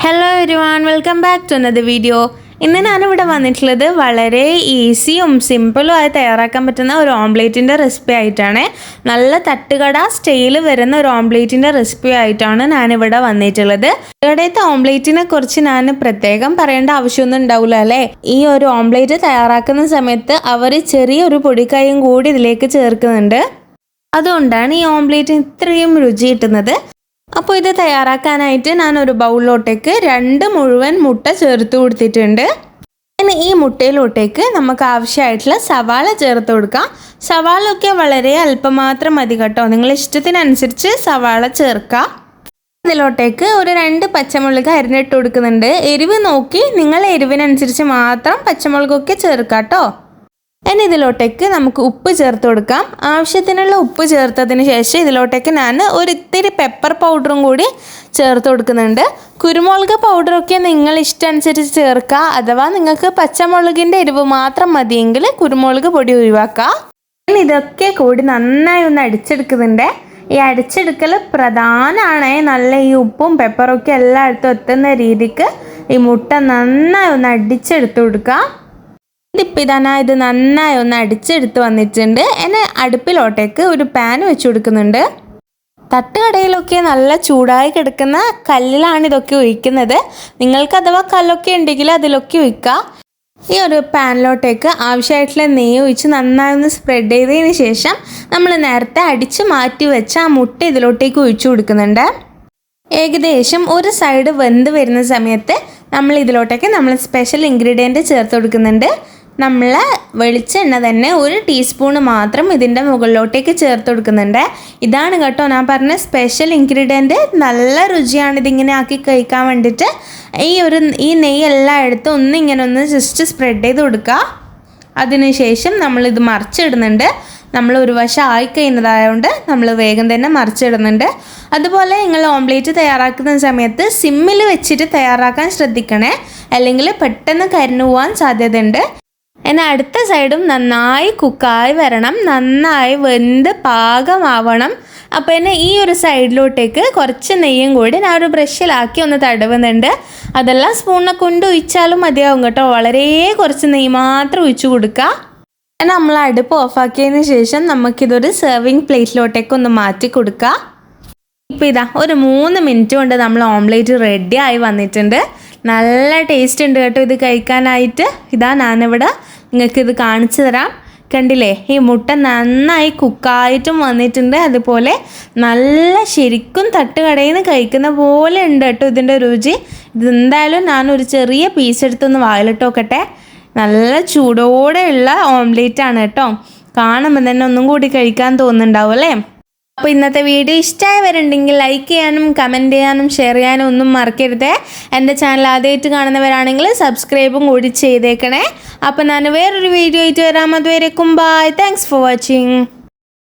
Hello everyone welcome back to another video ഇന്ന് ഞാനിവിടെ വന്നിട്ടുള്ളത് വളരെ ഈസിയും സിമ്പിളും ആയി തയ്യാറാക്കാൻ പറ്റുന്ന ഒരു ഓംപ്ലേറ്റിന്റെ റെസിപ്പി ആയിട്ടാണ്. നല്ല തട്ടുകട സ്റ്റൈൽ വരുന്ന ഒരു ഓംപ്ലേറ്റിന്റെ റെസിപ്പി ആയിട്ടാണ് ഞാനിവിടെ വന്നിട്ടുള്ളത്. ഇവിടത്തെ ഓംപ്ലേറ്റിനെ കുറിച്ച് ഞാൻ പ്രത്യേകം പറയേണ്ട ആവശ്യമൊന്നും ഉണ്ടാവില്ല അല്ലേ? ഈ ഒരു ഓംപ്ലേറ്റ് തയ്യാറാക്കുന്ന സമയത്ത് അവർ ചെറിയൊരു പൊടിക്കായും കൂടി ഇതിലേക്ക് ചേർക്കുന്നുണ്ട്. അതുകൊണ്ടാണ് ഈ ഓംപ്ലേറ്റ് ഇത്രയും രുചി കിട്ടുന്നത്. അപ്പോൾ ഇത് തയ്യാറാക്കാനായിട്ട് ഞാൻ ഒരു ബൗളിലോട്ടേക്ക് രണ്ട് മുഴുവൻ മുട്ട ചേർത്ത് കൊടുത്തിട്ടുണ്ട്. ഇനി ഈ മുട്ടയിലോട്ടേക്ക് നമുക്ക് ആവശ്യമായിട്ടുള്ള സവാള ചേർത്ത് കൊടുക്കാം. സവാളൊക്കെ വളരെ അല്പം മാത്രം മതി കേട്ടോ. നിങ്ങൾ ഇഷ്ടത്തിനനുസരിച്ച് സവാള ചേർക്കാം. ഇതിലോട്ടേക്ക് ഒരു രണ്ട് പച്ചമുളക് അരിഞ്ഞിട്ട് കൊടുക്കുന്നുണ്ട്. എരിവ് നോക്കി നിങ്ങൾ എരിവിനനുസരിച്ച് മാത്രം പച്ചമുളകൊക്കെ ചേർക്കാം കേട്ടോ ഇനി ഇതിലോട്ടേക്ക് നമുക്ക് ഉപ്പ് ചേർത്ത് കൊടുക്കാം. ആവശ്യത്തിനുള്ള ഉപ്പ് ചേർത്തതിന് ശേഷം ഇതിലോട്ടേക്ക് ഞാൻ ഒരിത്തിരി പെപ്പർ പൗഡറും കൂടി ചേർത്ത് കൊടുക്കുന്നുണ്ട്. കുരുമുളക് പൗഡറൊക്കെ നിങ്ങൾ ഇഷ്ടമനുസരിച്ച് ചേർക്കുക അഥവാ നിങ്ങൾക്ക് പച്ചമുളകിന്റെ എരിവ് മാത്രം മതിയെങ്കിൽ കുരുമുളക് പൊടി ഒഴിവാക്കുക ഇതൊക്കെ കൂടി നന്നായി ഒന്ന് അടിച്ചെടുക്കുന്നുണ്ട്. ഈ അടിച്ചെടുക്കൽ പ്രധാനമാണ് നല്ല ഈ ഉപ്പും പെപ്പറൊക്കെ എല്ലായിടത്തും എത്തുന്ന രീതിക്ക് ഈ മുട്ട നന്നായി ഒന്ന് അടിച്ചെടുത്ത് കൊടുക്കുക ഇതിപ്പോൾ ഇതാ ഇത് നന്നായി ഒന്ന് അടിച്ചെടുത്ത് വന്നിട്ടുണ്ട്. എന്നെ അടുപ്പിലോട്ടേക്ക് ഒരു പാൻ വെച്ച് കൊടുക്കുന്നുണ്ട്. തട്ടുകടയിലൊക്കെ നല്ല ചൂടായി കിടക്കുന്ന കല്ലിലാണ് ഇതൊക്കെ ഒഴിക്കുന്നത്. നിങ്ങൾക്ക് അഥവാ കല്ലൊക്കെ ഉണ്ടെങ്കിൽ അതിലൊക്കെ ഒഴിക്കുക ഈ ഒരു പാനിലോട്ടേക്ക് ആവശ്യമായിട്ടുള്ള നെയ്യ് ഒഴിച്ച് നന്നായി ഒന്ന് സ്പ്രെഡ് ചെയ്തതിന് ശേഷം നമ്മൾ നേരത്തെ അടിച്ച് മാറ്റി വെച്ച ആ മുട്ട ഇതിലോട്ടേക്ക് ഒഴിച്ചു കൊടുക്കുന്നുണ്ട്. ഏകദേശം ഒരു സൈഡ് വെന്ത് വരുന്ന സമയത്ത് നമ്മൾ ഇതിലോട്ടേക്ക് നമ്മൾ സ്പെഷ്യൽ ഇൻഗ്രീഡിയന്റ് ചേർത്ത് കൊടുക്കുന്നുണ്ട്. നമ്മൾ വെളിച്ചെണ്ണ തന്നെ ഒരു ടീസ്പൂൺ മാത്രം ഇതിന്റെ മുകളിലോട്ടേക്ക് ചേർത്ത് കൊടുക്കുന്നുണ്ട്. ഇതാണ് കേട്ടോ ഞാൻ പറഞ്ഞ സ്പെഷ്യൽ ഇൻഗ്രീഡിയന്റ് നല്ല രുചിയാണ് ഇതിങ്ങനെ ആക്കി കഴിക്കാൻ വേണ്ടിയിട്ട് ഈ ഒരു ഈ നെയ്യ് എല്ലായിടത്തും ഒന്ന് ഇങ്ങനെ ഒന്ന് ജസ്റ്റ് സ്പ്രെഡ് ചെയ്ത് കൊടുക്കുക. അതിനുശേഷം നമ്മളിത് മറിച്ചിടുന്നുണ്ട്. നമ്മൾ ഒരു വശം ആയി കഴിയുന്നതായതുകൊണ്ട് നമ്മൾ വേഗം തന്നെ മറിച്ചിടുന്നുണ്ട്. അതുപോലെ നിങ്ങൾ ഓംലേറ്റ് തയ്യാറാക്കുന്ന സമയത്ത് സിമ്മിൽ വെച്ചിട്ട് തയ്യാറാക്കാൻ ശ്രദ്ധിക്കണേ. അല്ലെങ്കിൽ പെട്ടെന്ന് കരിഞ്ഞു പോകാൻ സാധ്യതയുണ്ട്. എന്നാൽ അടുത്ത സൈഡും നന്നായി കുക്കായി വരണം നന്നായി വെന്ത് പാകമാവണം. അപ്പോൾ എന്നെ ഈ ഒരു സൈഡിലോട്ടേക്ക് കുറച്ച് നെയ്യും കൂടി ഞാൻ ഒരു ബ്രഷിലാക്കി ഒന്ന് തടവുന്നുണ്ട്. അതെല്ലാം സ്പൂണിനെ കൊണ്ട് ഒഴിച്ചാലും മതിയാവും കേട്ടോ. വളരെ കുറച്ച് നെയ്യ് മാത്രം ഒഴിച്ചു കൊടുക്കുക. നമ്മൾ അടുപ്പ് ഓഫാക്കിയതിന് ശേഷം നമുക്കിതൊരു സെർവിങ് പ്ലേറ്റിലോട്ടേക്ക് ഒന്ന് മാറ്റി കൊടുക്കുക. ഇപ്പോൾ ഇതാ ഒരു മൂന്ന് മിനിറ്റ് കൊണ്ട് നമ്മൾ ഓംലേറ്റ് റെഡി ആയി വന്നിട്ടുണ്ട്. നല്ല ടേസ്റ്റ് ഉണ്ട് കേട്ടോ ഇത് കഴിക്കാനായിട്ട്. ഇതാ ഞാനിവിടെ നിങ്ങൾക്ക് ഇത് കാണിച്ചു തരാം. കണ്ടില്ലേ? ഈ മുട്ട നന്നായി കുക്കായിട്ടും വന്നിട്ടുണ്ട്. അതുപോലെ നല്ല ശരിക്കും തട്ടുകടയിൽ നിന്ന് കഴിക്കുന്ന പോലെ ഉണ്ട് കേട്ടോ ഇതിന്റെ രുചി. ഇതെന്തായാലും ഞാനൊരു ചെറിയ പീസ് എടുത്തൊന്ന് വായിലിട്ട് നോക്കട്ടെ നല്ല ചൂടോടെയുള്ള ഓംലേറ്റ് ആണ് കേട്ടോ. കാണുമ്പോൾ തന്നെ ഒന്നും കൂടി കഴിക്കാൻ തോന്നുന്നുണ്ടാവും അല്ലേ? അപ്പോൾ ഇന്നത്തെ വീഡിയോ ഇഷ്ടമായവരുണ്ടെങ്കിൽ ലൈക്ക് ചെയ്യാനും കമന്റ് ചെയ്യാനും ഷെയർ ചെയ്യാനും ഒന്നും മറക്കരുത്. എന്റെ ചാനൽ ആദ്യമായിട്ട് കാണുന്നവരാണെങ്കിൽ സബ്സ്ക്രൈബും കൂടി ചെയ്തേക്കണേ. അപ്പോൾ ഞാൻ വേറൊരു വീഡിയോ ആയിട്ട് വരാം. അതുവരെക്കും ബൈ താങ്ക്സ് ഫോർ വാച്ചിങ്